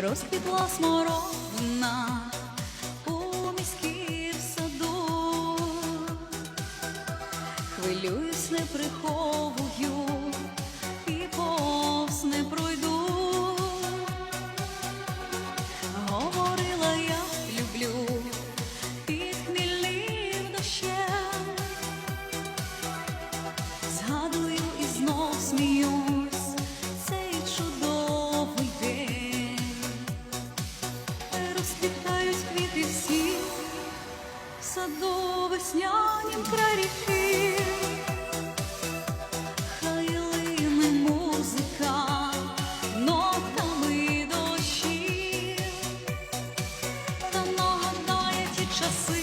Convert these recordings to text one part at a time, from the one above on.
розквітла смородина у міській саду, хвилююсь, не приховую і повз не пройду. Говорила я люблю під хмільним дощем, згадую і знов смію. розквітають квіти всі, в саду веснянім край ріки, хай лине музика нотами нагадає ті часи.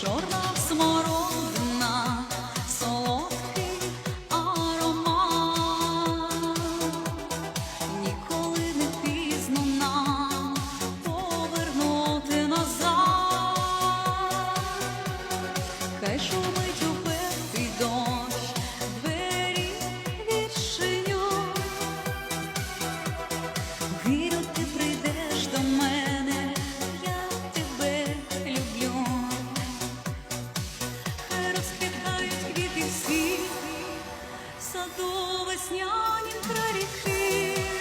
giorno. саду веснянім край ріки.